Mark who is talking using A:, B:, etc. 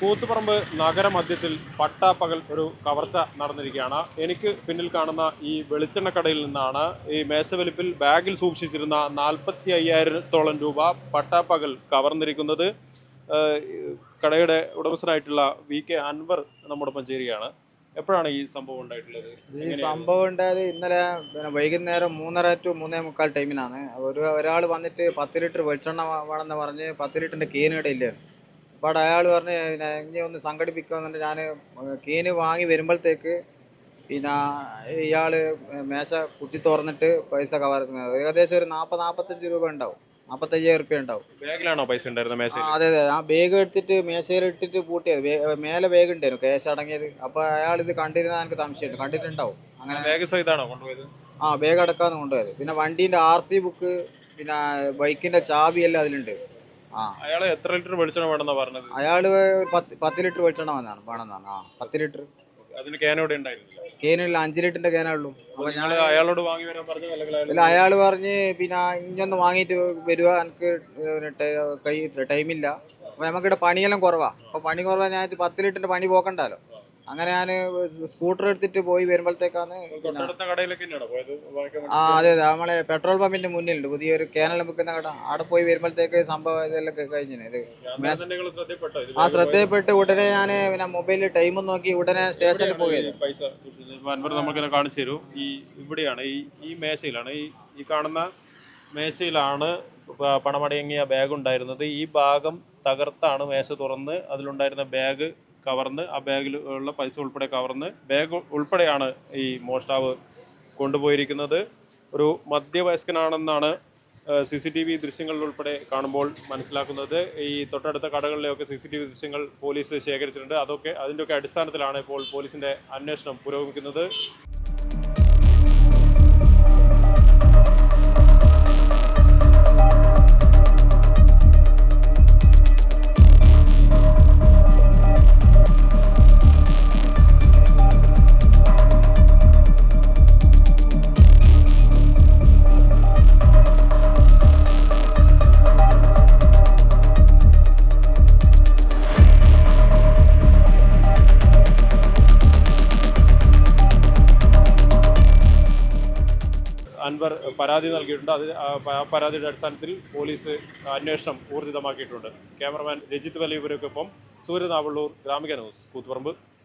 A: കൂത്തുപറമ്പ് നഗരമധ്യത്തിൽ പട്ടാപ്പകൽ ഒരു കവർച്ച നടന്നിരിക്കുകയാണ്. എനിക്ക് പിന്നിൽ കാണുന്ന ഈ വെളിച്ചെണ്ണക്കടയിൽ നിന്നാണ് ഈ മേശവലിപ്പിൽ ബാഗിൽ സൂക്ഷിച്ചിരുന്ന നാൽപ്പത്തി അയ്യായിരത്തോളം രൂപ പട്ടാപ്പകൽ കവർന്നിരിക്കുന്നത്. കടയുടെ ഉടമസ്ഥനായിട്ടുള്ള വി കെ അൻവർ നമ്മോടൊപ്പം ചേരുകയാണ്. എപ്പോഴാണ് ഈ സംഭവം ഉണ്ടായിട്ടുള്ളത്?
B: ഈ സംഭവം ഉണ്ടായത് ഇന്നലെ പിന്നെ വൈകുന്നേരം മൂന്നര ടു മൂന്നേ മുക്കാൽ ടൈമിനാണ്. ഒരു ഒരാൾ വന്നിട്ട് പത്ത് ലിറ്റർ വെളിച്ചെണ്ണ വേണമെന്ന് പറഞ്ഞ് പത്ത് ലിറ്ററിന്റെ കീന് ഇവിടെ അപ്പോൾ അയാൾ പറഞ്ഞ് ഇനി ഒന്ന് സംഘടിപ്പിക്കുമെന്നുണ്ട് ഞാൻ കീന് വാങ്ങി വരുമ്പോഴത്തേക്ക് പിന്നെ ഇയാൾ മേശ കുത്തി തുറന്നിട്ട് പൈസ കവർ ഏകദേശം ഒരു നാൽപ്പത് നാൽപ്പത്തഞ്ച് രൂപ ഉണ്ടാവും. നാൽപ്പത്തയ്യായിരം റുപ്യ ഉണ്ടാവും.
A: ബാഗിലാണോ പൈസ ഉണ്ടായിരുന്നത് മേശ
B: അതെ അതെ. ആ ബാഗ് എടുത്തിട്ട് മേശയിൽ ഇട്ടിട്ട് പൂട്ടിയത്. മേലെ ബാഗ് ഉണ്ടായിരുന്നു കേസ് അടങ്ങിയത്. അപ്പോൾ അയാൾ ഇത് കണ്ടിരുന്ന എനിക്ക് സംശയമുണ്ട്. കണ്ടിട്ടുണ്ടാവും. അങ്ങനെ
A: ബാഗ് സഹിതാണോ കൊണ്ടുപോയത്?
B: ആ ബാഗ് അടക്കാന്ന് കൊണ്ടുപോയത്. പിന്നെ വണ്ടീന്റെ ആർ സി ബുക്ക് പിന്നെ ബൈക്കിന്റെ ചാബിയെല്ലാം അതിലുണ്ട്.
A: അയാൾ എത്ര ലിറ്റർ വെളിച്ചെണ്ണ വേണമെന്നാ പറഞ്ഞത്?
B: അയാൾ പത്ത് പത്ത് ലിറ്റർ വെളിച്ചെണ്ണ വന്നാണ് വേണമെന്നാണ് ആ പത്ത് ലിറ്റർ.
A: അതിന് ക്യാനോടെ ഉണ്ടായിരുന്നില്ല.
B: കേനുള്ള അഞ്ച് ലിറ്ററിന്റെ കേനുള്ളൂ അപ്പൊ ഞാൻ
A: അയാളോട് വാങ്ങി വരാൻ പറഞ്ഞു അല്ലെങ്കിൽ അയാൾ
B: അയാൾ പറഞ്ഞ് പിന്നെ ഇഞ്ഞൊന്ന് വാങ്ങിയിട്ട് വരുക എനിക്ക് കൈ ടൈമില്ല. അപ്പൊ നമുക്കിവിടെ പണിയെല്ലാം കുറവാ. അപ്പൊ പണി കുറവാ ഞാൻ പത്ത് ലിറ്ററിന്റെ പണി പോക്കണ്ടല്ലോ. അങ്ങനെ ഞാൻ സ്കൂട്ടർ എടുത്തിട്ട് പോയി വരുമ്പോഴത്തേക്കാണ് ആ അതെ അതെ. നമ്മളെ പെട്രോൾ പമ്പിന്റെ മുന്നിലുണ്ട്. പുതിയൊരു കേനൽ വെക്കുന്ന കട. അവിടെ പോയി വരുമ്പോഴത്തേക്ക് സംഭവം ഇതെല്ലാം കഴിഞ്ഞു ഇത് ആ ശ്രദ്ധയപ്പെട്ട് ഉടനെ ഞാൻ പിന്നെ മൊബൈലിൽ ടൈമും നോക്കി ഉടനെ സ്റ്റേഷനിൽ പോയത്.
A: നമുക്കിങ്ങനെ കാണിച്ചു തരൂ. ഈ ഇവിടെയാണ് ഈ ഈ മേശയിലാണ്. ഈ ഈ കാണുന്ന മേശയിലാണ് പണമടങ്ങിയ ബാഗ് ഉണ്ടായിരുന്നത് ഈ ഭാഗം തകർത്താണ് മേശ തുറന്ന്. അതിലുണ്ടായിരുന്ന ബാഗ് കവർന്ന് ആ ബാഗിൽ ഉള്ള പൈസ ഉൾപ്പെടെ കവർന്ന് ബാഗ് ഉൾപ്പെടെയാണ് ഈ മോഷ്ടാവ് കൊണ്ടുപോയിരിക്കുന്നത്. ഒരു മധ്യവയസ്കനാണെന്നാണ് സി സി ടി വി ദൃശ്യങ്ങളിൽ ഉൾപ്പെടെ കാണുമ്പോൾ മനസ്സിലാക്കുന്നത്. ഈ തൊട്ടടുത്ത കടകളിലെയൊക്കെ സി സി ടി വി ദൃശ്യങ്ങൾ പോലീസ് ശേഖരിച്ചിട്ടുണ്ട്. അതൊക്കെ അതിന്റെയൊക്കെ അടിസ്ഥാനത്തിലാണ് ഇപ്പോൾ പോലീസിന്റെ അന്വേഷണം പുരോഗമിക്കുന്നത്. അൻവർ പരാതി നൽകിയിട്ടുണ്ട്. അത് പരാതിയുടെ അടിസ്ഥാനത്തിൽ പോലീസ് അന്വേഷണം ഊർജിതമാക്കിയിട്ടുണ്ട്. ക്യാമറമാൻ രജിത് വലിയപുരക്കൊപ്പം സൂര്യനാവള്ളൂർ ഗ്രാമിക ന്യൂസ് കൂത്തുപറമ്പ്.